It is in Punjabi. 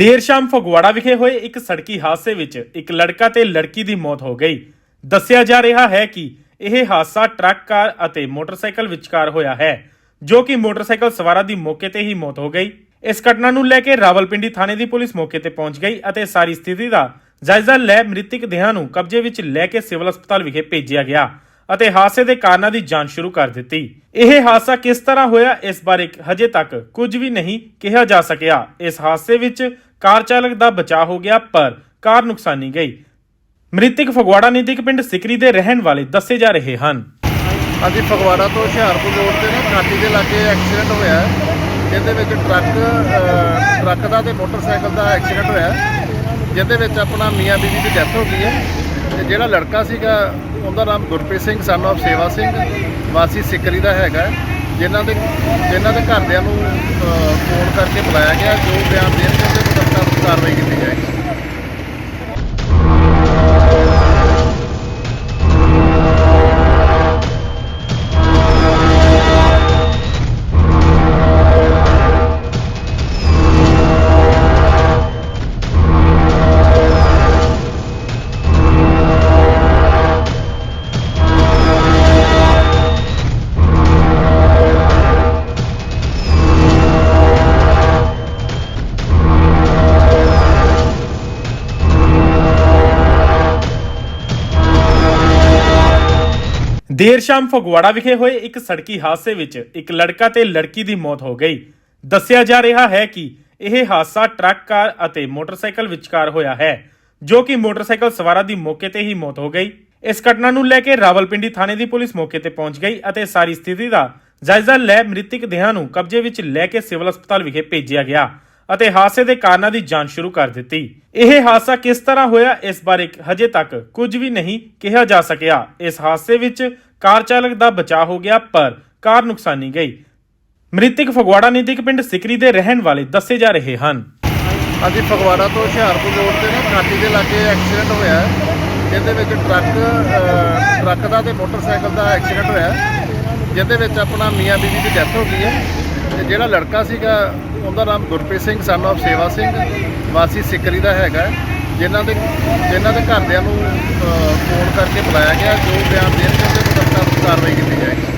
ਦੇਰ ਸ਼ਾਮ ਫਗਵਾੜਾ ਵਿਖੇ ਹੋਏ ਇੱਕ ਸੜਕੀ ਹਾਦਸੇ ਵਿੱਚ ਇੱਕ ਲੜਕਾ ਤੇ ਲੜਕੀ ਦੀ ਮੌਤ ਹੋ ਗਈ। ਦੱਸਿਆ ਜਾ ਰਿਹਾ ਹੈ ਕਿ ਇਹ ਹਾਦਸਾ ਟਰੱਕ, ਕਾਰ ਅਤੇ ਮੋਟਰਸਾਈਕਲ ਵਿਚਕਾਰ ਹੋਇਆ ਹੈ, ਜੋ ਕਿ ਮੋਟਰਸਾਈਕਲ ਸਵਾਰਾਂ ਦੀ ਮੌਕੇ ਤੇ ਹੀ ਮੌਤ ਹੋ ਗਈ। ਇਸ ਘਟਨਾ ਨੂੰ ਲੈ ਕੇ ਰਾਵਲਪਿੰਡੀ ਥਾਣੇ ਦੀ ਪੁਲਿਸ ਮੌਕੇ ਤੇ ਪਹੁੰਚ ਗਈ ਅਤੇ ਸਾਰੀ ਸਥਿਤੀ ਦਾ ਜਾਇਜ਼ਾ ਲੈ ਮ੍ਰਿਤਕ ਦੇਹਾਂ ਨੂੰ ਕਬਜ਼ੇ ਵਿੱਚ ਲੈ ਕੇ ਸਿਵਲ ਹਸਪਤਾਲ ਵਿਖੇ ਭੇਜਿਆ ਗਿਆ ਅਤੇ ਹਾਦਸੇ ਦੇ ਕਾਰਨਾਂ ਦੀ ਜਾਂਚ ਸ਼ੁਰੂ ਕਰ ਦਿੱਤੀ। ਇਹ ਹਾਦਸਾ ਕਿਸ ਤਰ੍ਹਾਂ ਹੋਇਆ, ਇਸ ਬਾਰੇ ਹਜੇ ਤੱਕ ਕੁਝ ਵੀ ਨਹੀਂ ਕਿਹਾ ਜਾ ਸਕਿਆ। ਇਸ ਹਾਦਸੇ ਵਿੱਚ ਕਾਰ ਚਾਲਕ ਦਾ ਬਚਾਅ ਹੋ ਗਿਆ ਪਰ ਕਾਰ ਨੁਕਸਾਨੀ ਗਈ। ਮ੍ਰਿਤਕ ਫਗਵਾੜਾ ਨਜ਼ਦੀਕ ਪਿੰਡ ਸਿਕਰੀ ਦੇ ਰਹਿਣ ਵਾਲੇ ਦੱਸੇ ਜਾ ਰਹੇ ਹਨ। ਹਾਂਜੀ ਫਗਵਾੜਾ ਤੋਂ ਹੁਸ਼ਿਆਰਪੁਰ ਰੋਡ ਤੇ ਨਾ ਕਾਟੀ ਦੇ ਲਾਗੇ ਐਕਸੀਡੈਂਟ ਹੋਇਆ ਹੈ, ਜਿਹਦੇ ਵਿੱਚ ਟਰੱਕ ਅ, ਟਰੱਕ ਦਾ ਤੇ ਮੋਟਰਸਾਈਕਲ ਦਾ ਐਕਸੀਡੈਂਟ ਹੋਇਆ ਹੈ, ਜਿਹਦੇ ਵਿੱਚ ਆਪਣਾ ਮੀਆਂ ਬੀਬੀ ਦੀ ਡੈਥ ਹੋ ਗਈ ਹੈ। ਤੇ ਜਿਹੜਾ ਲੜਕਾ ਸੀਗਾ ਉਹਦਾ ਨਾਮ ਗੁਰਪ੍ਰੀਤ ਸਿੰਘ ਸਨ of ਸੇਵਾ ਸਿੰਘ ਵਾਸੀ ਸਿਕਰੀ ਦਾ ਹੈਗਾ ਹੈ, ਜਿਨ੍ਹਾਂ ਦੇ ਜਿਨ੍ਹਾਂ ਦੇ ਘਰਦਿਆਂ ਨੂੰ ਅ, ਫੋਨ ਕਰਕੇ ਬੁਲਾਇਆ ਗਿਆ ਜੋ ਬਿਆਨ ਦੇਣਗੇ ਉਹਦੇ ਮੁਤਾਬਕ ਕਾਰਵਾਈ ਦੇਰ ਸ਼ਾਮ ਫਗਵਾੜਾ ਵਿਖੇ ਹੋਏ ਇੱਕ ਸੜਕੀ ਹਾਦਸੇ ਵਿੱਚ ਇੱਕ ਲੜਕਾ ਤੇ ਲੜਕੀ ਦੀ ਮੌਤ ਹੋ ਗਈ। ਦੱਸਿਆ ਜਾ ਰਿਹਾ ਹੈ ਕਿ ਇਹ ਹਾਦਸਾ ਟਰੱਕ, ਕਾਰ ਅਤੇ ਮੋਟਰਸਾਈਕਲ ਵਿਚਕਾਰ ਹੋਇਆ ਹੈ, ਜੋ ਕਿ ਮੋਟਰਸਾਈਕਲ ਸਵਾਰਾਂ ਦੀ ਮੌਕੇ ਤੇ ਹੀ ਮੌਤ ਹੋ ਗਈ। ਇਸ ਘਟਨਾ ਨੂੰ ਲੈ ਕੇ ਰਾਵਲਪਿੰਡੀ ਥਾਣੇ ਦੀ ਪੁਲਿਸ ਮੌਕੇ ਤੇ ਪਹੁੰਚ ਗਈ ਅਤੇ ਸਾਰੀ ਸਥਿਤੀ ਦਾ ਜਾਇਜ਼ਾ ਲੈ ਮ੍ਰਿਤਕ ਦੇਹਾਂ ਨੂੰ ਕਬਜ਼ੇ ਵਿੱਚ ਲੈ ਕੇ ਸਿਵਲ ਹਸਪਤਾਲ ਵਿਖੇ ਭੇਜਿਆ ਗਿਆ। ਅਤੇ ਹਾਦਸੇ ਦੇ ਕਾਰਨਾਂ ਦੀ ਜਾਂਚ ਸ਼ੁਰੂ ਕਰ ਦਿੱਤੀ। ਇਹ ਹਾਦਸਾ ਕਿਸ ਤਰ੍ਹਾਂ ਹੋਇਆ ਇਸ ਬਾਰੇ ਹਜੇ ਤੱਕ ਕੁਝ ਵੀ ਨਹੀਂ ਕਿਹਾ ਜਾ ਸਕਿਆ। ਇਸ ਹਾਦਸੇ ਵਿੱਚ ਕਾਰ ਚਾਲਕ ਦਾ ਬਚਾਅ ਹੋ ਗਿਆ ਪਰ ਕਾਰ ਨੁਕਸਾਨੀ ਗਈ। ਮ੍ਰਿਤਕ ਫਗਵਾੜਾ ਨਜ਼ਦੀਕ ਪਿੰਡ ਸਿਕਰੀ ਦੇ ਰਹਿਣ ਵਾਲੇ ਦੱਸੇ ਜਾ ਰਹੇ ਹਨ। ਹਾਂਜੀ ਫਗਵਾੜਾ ਤੋਂ ਹੁਸ਼ਿਆਰਪੁਰ ਰੋਡ ਤੇ ਨਾ ਕਾਟੀ ਦੇ ਲਾਗੇ ਐਕਸੀਡੈਂਟ ਹੋਇਆ ਹੈ, ਜਿਹਦੇ ਵਿੱਚ ਟਰੱਕ ਅ, ਟਰੱਕ ਦਾ ਤੇ ਮੋਟਰਸਾਈਕਲ ਦਾ ਐਕਸੀਡੈਂਟ ਹੋਇਆ ਹੈ, ਜਿਹਦੇ ਵਿੱਚ ਆਪਣਾ ਮੀਆਂ ਬੀਬੀ ਦੀ ਡੈਥ ਹੋ ਗਈ ਹੈ। ਤੇ ਜਿਹੜਾ ਲੜਕਾ ਸੀਗਾ, ਉਹਦਾ ਨਾਮ ਗੁਰਪ੍ਰੀਤ ਸਿੰਘ ਸਨ of ਸੇਵਾ ਸਿੰਘ, ਵਾਸੀ ਸਿਕਰੀ ਦਾ ਹੈਗਾ ਜਿਨ੍ਹਾਂ ਦੇ ਜਿਨ੍ਹਾਂ ਦੇ ਘਰਦਿਆਂ ਨੂੰ ਫੋਨ ਕਰਕੇ ਬੁਲਾਇਆ ਗਿਆ, ਜੋ ਬਿਆਨ ਦੇਣਗੇ ਉਹਦੇ ਮੁਤਾਬਕ ਕਾਰਵਾਈ ਕੀਤੀ ਜਾਏਗੀ।